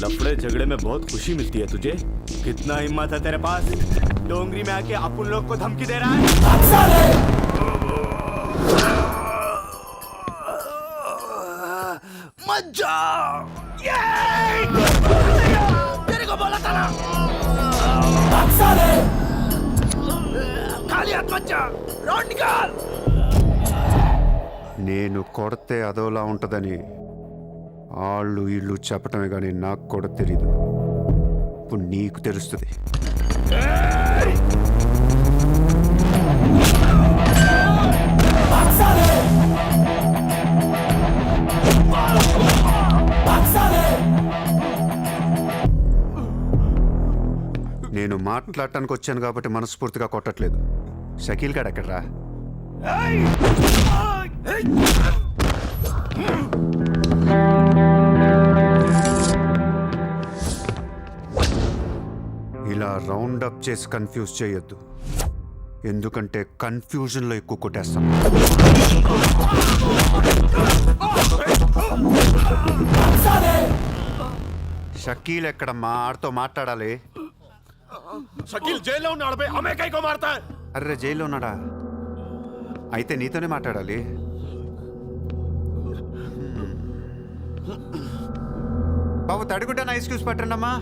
लफड़े झगड़े में बहुत खुशी मिलती है तुझे कितना हिम्मत है तेरे पास डोंगरी में आके अपन लोग को धमकी दे रहा है मज्जा तेरे को बोला था ना खाली हाथ मत जा रोड निकाल నేను కొడితే అదోలా ఉంటుందని వాళ్ళు వీళ్ళు చెప్పటమే కానీ నాకు కూడా తెలియదు ఇప్పుడు నీకు తెలుస్తుంది. నేను మాట్లాడటానికి వచ్చాను కాబట్టి మనస్ఫూర్తిగా కొట్టట్లేదు. షకీల్ గాడు ఎక్కడరా? ఇలా రౌండ్ అప్ చేసి కన్ఫ్యూజ్ చేయొద్దు. ఎందుకంటే కన్ఫ్యూజన్లో ఎక్కువ కొట్టేస్తాం. షకీల్ ఎక్కడమ్మా? ఆడతో మాట్లాడాలి. షకీల్ జైల్లో ఉన్నాడు అమెరికాకో మారతా అర్రే జైల్లో ఉన్నాడా? అయితే నీతోనే మాట్లాడాలి. బాబు తడిగుడ్డ ఐస్ క్యూస్ పట్టండమ్మా.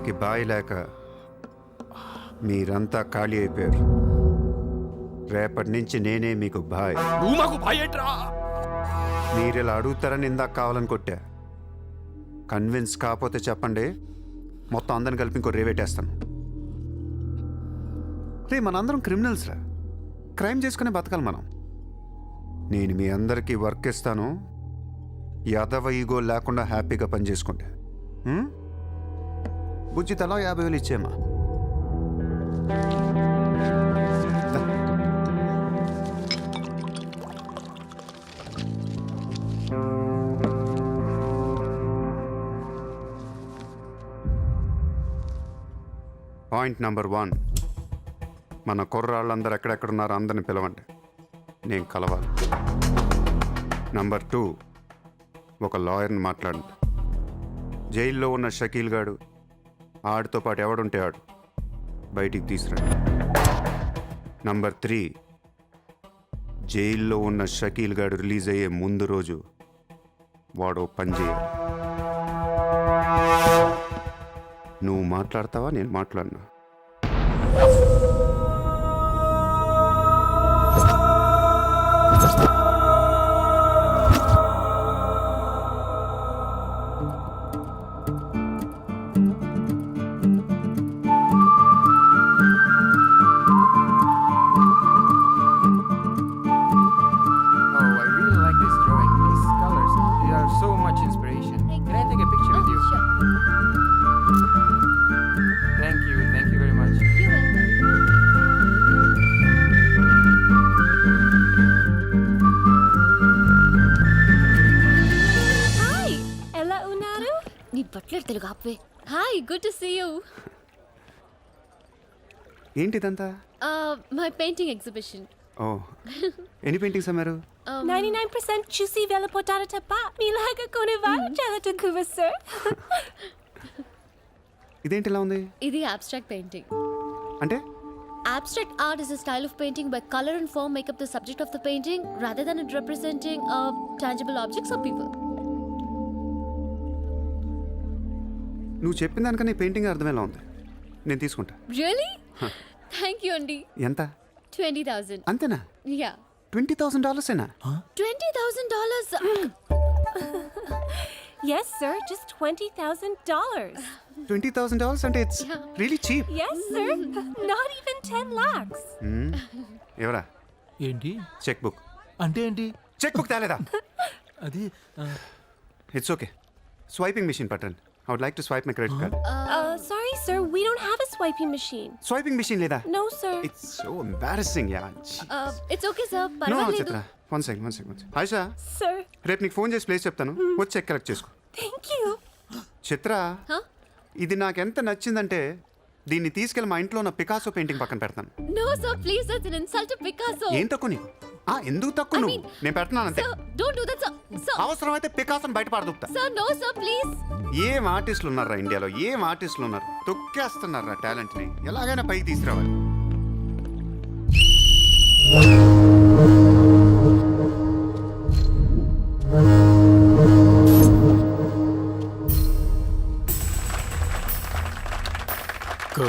ముంబైకి బాయి లేక మీరంతా ఖాళీ అయిపోయారు. రేపటి నుంచి నేనే మీకు బాయ్. నువ్వు మాకు భయట్రా మీరు ఇలా అడుగుతారని ఇందాక కావాలని కొట్టా. కన్విన్స్ కాకపోతే చెప్పండి మొత్తం అందరిని కలిపి ఇంకో రేవేటేస్తాను రే మనందరం క్రిమినల్స్ రా. క్రైమ్ చేసుకునే బతకాలి మనం. నేను మీ అందరికీ వర్క్ ఇస్తాను. యాదవ ఈగో లేకుండా హ్యాపీగా పని చేసుకుంటే? బుజ్జి తలా యాభై వేలు ఇచ్చేమా పాయింట్ నెంబర్ వన్ మన కుర్రాళ్ళందరూ ఎక్కడెక్కడున్నారో అందరిని పిలవండి. నేను కలవాలి. నంబర్ టూ ఒక లాయర్ని మాట్లాడండి. జైల్లో ఉన్న షకీల్ గాడు ఆడితో పాటు ఎవడుంటే ఆడు. బయటికి తీసుకురండి. Number three. జైల్లో ఉన్న షకీల్ గాడు రిలీజ్ అయ్యే ముందు రోజు వాడు ఓ పని చేయాలి నువ్వు మాట్లాడతావా? నేను మాట్లాడినా? తెలుగు ఆపే hi good to see you ఏంటిదంతా మై పెయింటింగ్ ఎగ్జిబిషన్ ఓ ఎన్ని పెయింటింగ్స్ అమ్మారు 99% చూసి వెళ్ళిపోతారు తప్ప మీలాగా కొనేవారు చాలా తక్కువ సార్ ఇదేంటి ఇలా ఉంది ఇది abstract painting అంటే abstract art is a style of painting where color and form make up the subject of the painting rather than it representing uh, tangible objects or people నువ్వు చెప్పిన దానికన్నా పెయింటింగ్ అర్థమేలా ఉంది? నేను తీసుకుంటా. Really? థ్యాంక్ యూ అండి ఎంత? Twenty thousand అంతేనా? Yeah twenty thousand డాలర్సేనా twenty thousand dollars Yes, sir, just $20,000. Twenty thousand dollars అంటే it's Yeah. Really cheap Yes, sir, not even 10 lakhs. ఎవరా? ఏంటి? చెక్ బుక్ అంటే ఏంటి? Cheque book తేలేదా? అది ఆ, ఇట్స్ ఓకే స్వైపింగ్ మిషన్ పట్టండి. I would like to swipe my credit card Uh, sorry, sir, we don't have a swiping machine. Swiping machine లేదా No, sir. It's so embarrassing yeah it's okay sir no పర్వాలేదు Chitra one second one second Ayesha Sir, రేపు నీకు phone చేసి place చెప్తాను. వచ్చి check collect చేసుకో. Thank you. Chitra Huh? ఇది నాకు ఎంత నచ్చిందంటే దీన్ని తీసుకెళ్ళి మా ఇంట్లో ఉన్న పికాసో పెయింటింగ్ పక్కన పెడతాను. No, sir, please, that's an insult to Picasso. ఏం తక్కువ నీకు ఆ ఎందుకు తక్కువ నువ్వు? నేను పెడుతున్నాను అంతే. అవసరం అయితే పికాసం బయట పడదుకుతా ఏం ఆర్టిస్టులు ఉన్నారా ఇండియాలో? ఏం ఆర్టిస్టులు ఉన్నారు? తొక్కేస్తున్నారా టాలెంట్ని. ఎలాగైనా పైకి తీసుకురావాలి.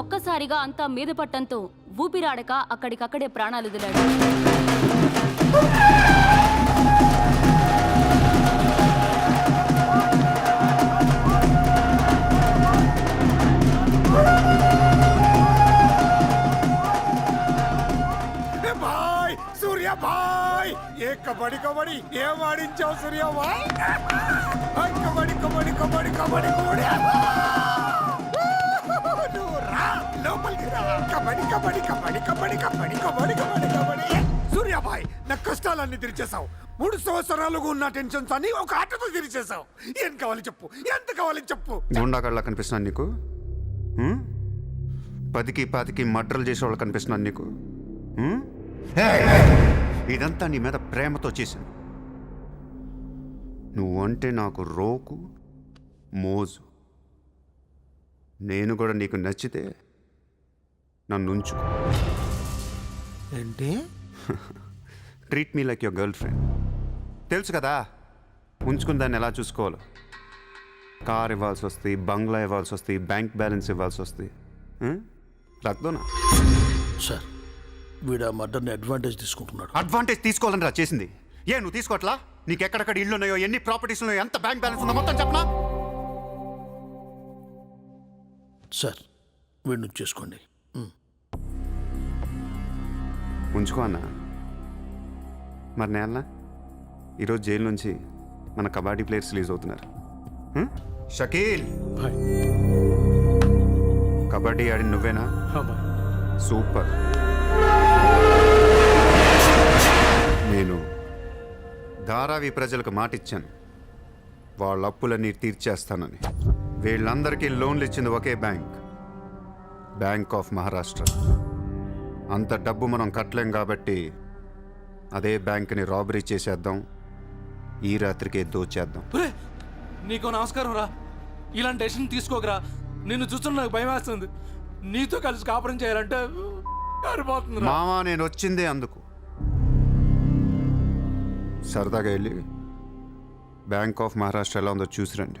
ఒక్కసారిగా అంతా మీద పట్టంతో ఊపిరాడక అక్కడికక్కడే ప్రాణాలు వదిలాడు భాయ్ సూర్య భాయ్ ఏ కబడ్డీ కబడ్డీ ఏం ఆడించావు సూర్య భాయ్ కబడ్డీ కబడ్డీ కబడ్డీ కబడ్డీ కబడ్డీ రా లోపలికి రా కబడ్డీ కబడ్డీ కబడ్డీ కబడ్డీ కబడ్డీ కబడ్డీ కబడ్డీ. కబడ్డీ సూర్య నా కష్టాలన్నీ తీర్చేశావు. మూడు సంవత్సరాలుగా ఉన్న టెన్షన్స్ అని ఒక ఆటతో తీర్చేశావు. ఏం కావాలి చెప్పు ఎంత కావాలి చెప్పు. గుండా కళ్ళ కనిపిస్తున్నాను నీకు? హ్మ్? పదికి పాతికి మడ్రలు చేసేవాళ్ళు కనిపిస్తున్నాను నీకు? హ్మ్? ఇదంతా నీ మీద ప్రేమతో చేశాను. నువ్వంటే నాకు రోకు మోజు. నేను కూడా నీకు నచ్చితే నన్ను ఏంటి? Treat me like your girlfriend తెలుసు కదా ఉంచుకున్న దాన్ని ఎలా చూసుకోవాలో. కార్ ఇవ్వాల్సి వస్తుంది బంగ్లా ఇవ్వాల్సి వస్తుంది బ్యాంక్ బ్యాలెన్స్ ఇవ్వాల్సి వస్తుంది రక్దోనా సార్ వీడు ఆ మర్డర్ని అడ్వాంటేజ్ తీసుకుంటున్నాడు. అడ్వాంటేజ్ తీసుకోవాలని రా చేసింది. ఏ నువ్వు తీసుకోవట్లా? నీకు ఎక్కడెక్కడ ఇల్లు ఉన్నాయో ఎన్ని ప్రాపర్టీస్ ఉన్నాయో ఎంత బ్యాంక్ బ్యాలెన్స్ ఉందో మొత్తం చెప్పనా? సార్ వీడిని చేసుకోండి. ఉంచుకో అన్న. మరి నేలనా ఈరోజు జైలు నుంచి మన కబడ్డీ ప్లేయర్స్ రిలీజ్ అవుతున్నారు? షకీల్! కబడ్డీ ఆడి నువ్వేనా? సూపర్. నేను ధారావి ప్రజలకు మాటిచ్చాను. వాళ్ళ అప్పులన్నీ తీర్చేస్తానని. వీళ్ళందరికీ లోన్లు ఇచ్చింది ఒకే బ్యాంక్. Bank of Maharashtra. అంత డబ్బు మనం కట్టలేం కాబట్టి అదే బ్యాంక్ని రాబరీ చేసేద్దాం ఈ రాత్రికే దోచేద్దాం. నీకు నమస్కారం రా. ఇలాంటి డెసిషన్ తీసుకోకరా. నిన్ను చూస్తున్న నాకు భయం వేస్తుంది. నీతో కలిసి కాపురం చేయాలంటే సరిపోతుంది మావా నేను వచ్చిందే అందుకు. సరదాగా వెళ్ళి బ్యాంక్ ఆఫ్ మహారాష్ట్ర ఎలా ఉందో చూసిరండి.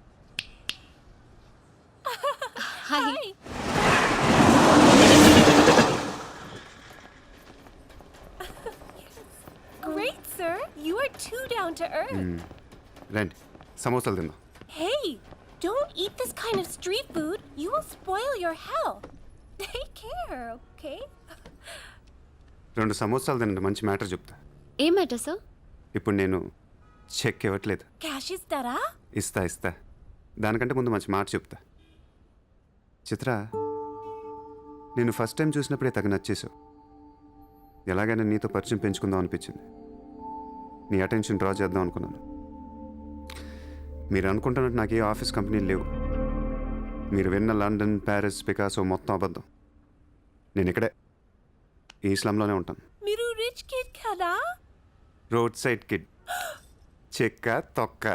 Hi Great, sir. You are too down to earth. రండి సమోసాలు తిందాం Hey, don't eat this kind of street food. You will spoil your health. Take care, okay? రెండు సమోసాలు తినండి మంచి మ్యాటర్ చెప్తా ఏం మ్యాటర్ సార్ ఇప్పుడు నేను చెక్ ఇవ్వట్లేదు Cash is dara? ఇస్తా ఇస్తా దానికంటే ముందు మంచి మాట చెప్తా చిత్ర నేను ఫస్ట్ టైం చూసినప్పుడే తగ్గ నచ్చేసావు ఎలాగైనా నీతో పరిచయం పెంచుకుందాం అనిపించింది. నీ అటెన్షన్ డ్రా చేద్దాం అనుకున్నాను. మీరు అనుకుంటున్నట్టు నాకు ఏ ఆఫీస్ కంపెనీలు లేవు. మీరు విన్న లండన్ ప్యారిస్ పికాసో మొత్తం అబద్ధం. నేను ఇక్కడే. ఈ స్లమ్లోనే ఉంటాను. Miru rich kid kada? Road side kid. చెక్క తొక్క.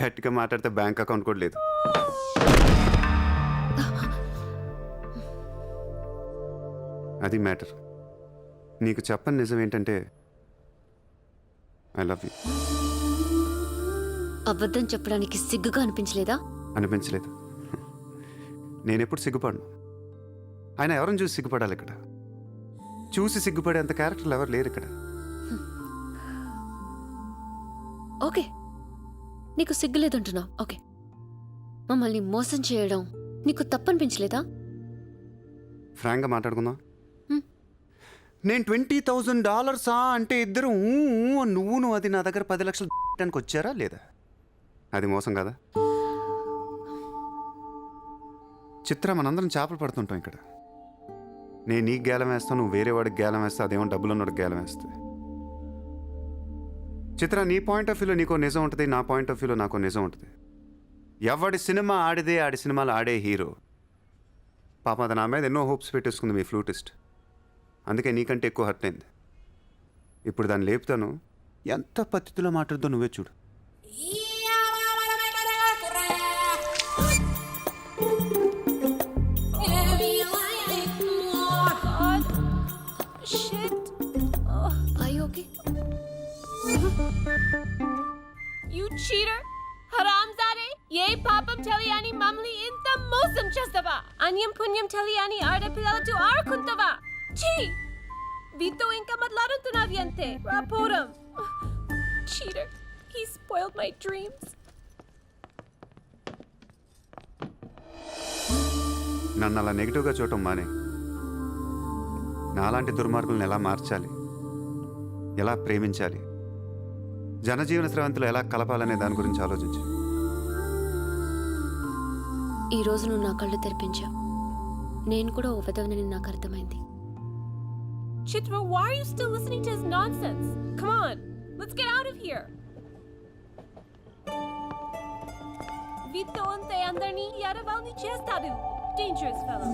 గట్టిగా మాట్లాడితే బ్యాంక్ అకౌంట్ కూడా లేదు. అది మ్యాటర్. నీకు చెప్పని నిజం ఏంటంటే ఐ లవ్ యూ. అబద్ధం చెప్పడానికి సిగ్గుగా అనిపించలేదా? అనిపించలేదు. నేను ఎప్పుడు సిగ్గుపడను. ఆయన ఎవరిని చూసి సిగ్గుపడాలి ఇక్కడ? చూసి సిగ్గుపడేంత క్యారెక్టర్లు ఎవరు లేరు ఇక్కడ. ఓకే. నీకు సిగ్గు లేదంటున్నావు ఓకే. మమ్మల్ని మోసం చేయడం నీకు తప్పనిపించలేదా? ఫ్రాంక్గా మాట్లాడుకుందాం. నేను ట్వంటీ థౌజండ్ డాలర్సా అంటే ఇద్దరు ఊ, నువ్వు నువ్వు అది నా దగ్గర పది లక్షలు పెట్టడానికి వచ్చారా లేదా? అది మోసం కదా? చిత్ర మనందరం చేపలు పడుతుంటాం ఇక్కడ. నేను నీకు గేలం వేస్తాను నువ్వు వేరే వాడికి గేలం వేస్తా అదేమో డబ్బులు ఉన్నవాడికి గేలం వేస్తే. చిత్ర నీ పాయింట్ ఆఫ్ వ్యూలో నీకో నిజం ఉంటుంది నా పాయింట్ ఆఫ్ వ్యూలో నాకో నిజం ఉంటుంది. ఎవడి సినిమా ఆడిదే ఆడి సినిమాలు ఆడే హీరో. పాప అది నా మీద ఎన్నో హోప్స్ పెట్టేసుకుంది మీ ఫ్లూటిస్ట్. అందుకే నీకంటే ఎక్కువ హర్ట్ అయింది ఇప్పుడు దాన్ని లేపుతాను ఎంత పద్ధతిలో మాట్లాడుతో నువ్వే చూడు God. Shit. Oh, I you cheater. హరాంజాదే ఏ పాపం తెలియని మమ్మల్ని ఇంత మోసం చేస్తావా అన్యం పుణ్యం తెలియని ఆడపిల్లలతో ఆడుకుంటావా ఛీ! వీతో ఇంకా మాట్లాడుతున్నావి అంతే. రాపోరం cheater he spoiled my dreams. నన్ను అలా నెగిటివ్గా చూడటం మానే. నాలాంటి దుర్మార్గులను ఎలా మార్చాలి? ఎలా ప్రేమించాలి? జనజీవన స్రవంతిలో ఎలా కలపాలనే దాని గురించి ఆలోచించు. ఈ రోజు నువ్వు నా కళ్ళు తెరిపించావు. నేను కూడా ఓ విధవనని నాకు అర్థమైంది. Chitra, why are you still listening to his nonsense? Come on, let's get out of here. Vito ante andarni yaravalni chestadu. Dangerous fellow.